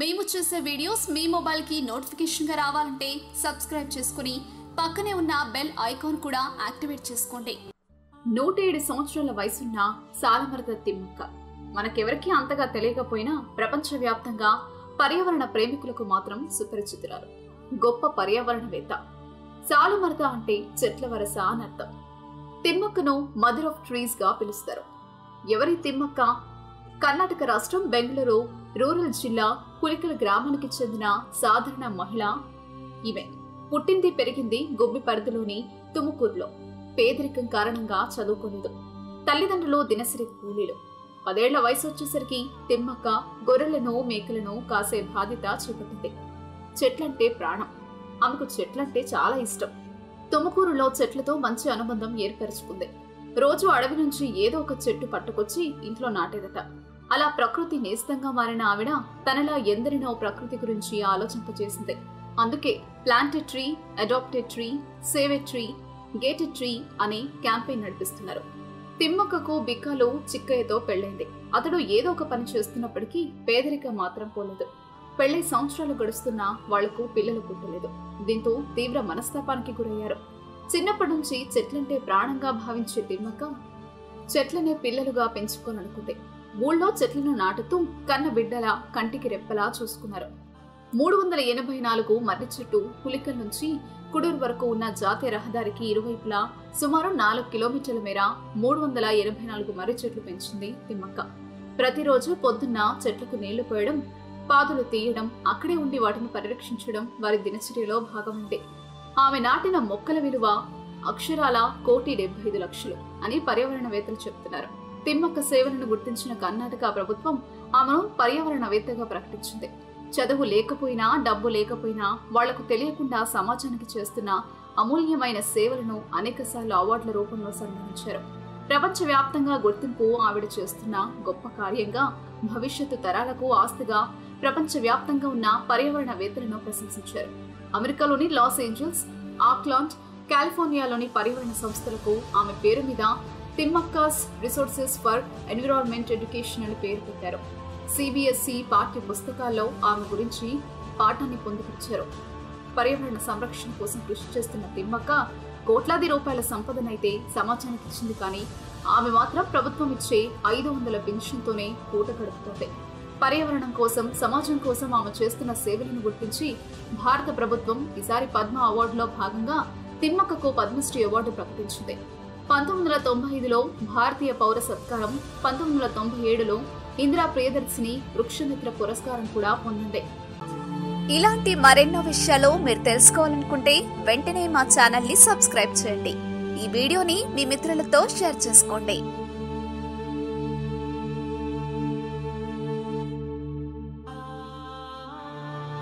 మేము చేసే వీడియోస్ మీ మొబైల్కి నోటిఫికేషన్గా రావాలంటే సబ్స్క్రైబ్ చేసుకుని పక్కనే ఉన్న బెల్ ఐకాన్ కూడా యాక్టివేట్ చేసుకోండి. నూట ఏడు సంవత్సరాల వయసున్న సాలమరద తిమ్మక్క. మనకెవరికీ అంతగా తెలియకపోయినా ప్రపంచవ్యాప్తంగా పర్యావరణ ప్రేమికులకు మాత్రం సుపరిచితురాలు. గొప్ప పర్యావరణవేత్త. సాలమరద అంటే చెట్ల వరస అని అర్థం. తిమ్మక్కను మదర్ ఆఫ్ ట్రీస్గా పిలుస్తారు. ఎవరి తిమ్మక్క కర్ణాటక రాష్ట్రం బెంగళూరు రూరల్ జిల్లా పులికల గ్రామానికి చెందిన సాధారణ మహిళ. ఈమె పుట్టింది పెరిగింది గొబ్బి పరిధిలోని తుముకూరులో పేదరికం కారణంగా చదువుకోలేదు తల్లిదండ్రులు దినసరి కూలీలు. పదేళ్ళ వయసు వచ్చేసరికి తిమ్మక్క గొర్రెలను మేకలను కాసే బాధ్యత చేపట్టింది. చెట్లంటే ప్రాణం. ఆమెకు చెట్లంటే చాలా ఇష్టం. తుముకూరులో చెట్లతో మంచి అనుబంధం ఏర్పరచుకుంది. రోజు అడవి నుంచి ఏదో ఒక చెట్టు పట్టుకొచ్చి ఇంట్లో నాటేదట. అలా ప్రకృతి నేస్తంగా మారిన ఆవిడ తనలా ఎందరినో ప్రకృతి గురించి ఆలోచింపజేసింది. అందుకే planted tree adopted tree saved tree gated tree అనే క్యాంపెయిన్ నడిపిస్తున్నారు. తిమ్మక్కకు బిక్కలు చిక్కయ్యతో పెళ్ళైంది. అతడు ఏదో ఒక పని చేస్తున్నప్పటికీ పేదరికం మాత్రం పోలేదు. పెళ్ళి సంవత్సరాలు గడుస్తున్నా వాళ్ళకు పిల్లలు పుట్టలేదు. దీంతో తీవ్ర మనస్తాపానికి గురయ్యారు. చిన్నప్పటి నుంచి చెట్లంటే ప్రాణంగా భావించే తిమ్మక్క చెట్లనే పిల్లలుగా పెంచుకోననుకుంది ఊళ్ళో చెట్లను నాటుతూ కన్న బిడ్డలా కంటికి రెప్పలా చూసుకున్నారు. మూడు వందల ఎనభై నాలుగు మర్రి చెట్టు పులికల్ నుంచి కుడూరు వరకు ఉన్న జాతీయ రహదారికి ఇరువైపులా సుమారు నాలుగు కిలోమీటర్ల మేర మూడు వందల ఎనభై నాలుగు మర్రి చెట్లు పెంచింది తిమ్మక్క. ప్రతిరోజు పొద్దున్న చెట్లకు నీళ్ళు పోయడం పాదులు తీయడం అక్కడే ఉండి వాటిని పరిరక్షించడం వారి దినచర్యలో భాగమైంది ఆమె నాటిన మొక్కల విలువ అక్షరాల కోటి డెబ్బై ఐదు లక్షలు అని పర్యావరణవేత్తలు చెబుతున్నారు తిమ్మక్క సేవలను గుర్తించిన కర్ణాటక ప్రభుత్వం ఆమెను పర్యావరణవేత్తగా ప్రకటించింది. చదువు లేకపోయినా డబ్బు లేకపోయినా వాళ్ళకు తెలియకుండా సమాజానికి చేస్తున్న అమూల్యమైన సేవలను అనేకసార్లు అవార్డుల రూపంలో సన్మానించారు. ప్రపంచవ్యాప్తంగా గుర్తింపు ఆవిడ చేస్తున్న గొప్ప కార్యంగా భవిష్యత్తు తరాలకు ఆస్తిగా ప్రపంచవ్యాప్తంగా ఉన్న పర్యావరణవేత్తలను ప్రశంసించారు. అమెరికాలోని లాస్ ఏంజల్స్ ఆక్లాండ్ కాలిఫోర్నియాలోని పర్యావరణ సంస్థలకు ఆమె పేరు మీద Thimmakka's resources for environment education అని పేరు పెట్టారు. సిబిఎస్ఈ పాఠ్య పుస్తకాల్లో ఆమె గురించి పాఠాన్ని పొందుపరిచారు. పర్యావరణ సంరక్షణ కోసం కృషి చేస్తున్న తిమ్మక్క కోట్లాది రూపాయల సంపదనైతే సమాజానికి ఇచ్చింది కానీ ఆమె మాత్రం ప్రభుత్వం ఇచ్చే ఐదు వందల పెన్షన్తోనే పూట గడుపుతోంది. పర్యావరణం కోసం సమాజం కోసం ఆమె చేస్తున్న సేవలను గుర్తించి భారత ప్రభుత్వం ఈసారి పద్మ అవార్డులో భాగంగా తిమ్మక్కకు పద్మశ్రీ అవార్డు ప్రకటించింది. పంతొమ్మిది వందల తొంభై ఐదులో భారతీయ పౌర సత్కారం పంతొమ్మిది వందల తొంభై ఏడులో ఇందిరా ప్రియదర్శిని వృక్షమిత్ర పురస్కారం కూడా పొందింది. ఇలాంటి మరెన్నో విషయాలు మీరు తెలుసుకోవాలనుకుంటే వెంటనే మా ఛానల్ని సబ్స్క్రైబ్ చేయండి. ఈ వీడియోని మీ మిత్రులతో షేర్ చేసుకోండి.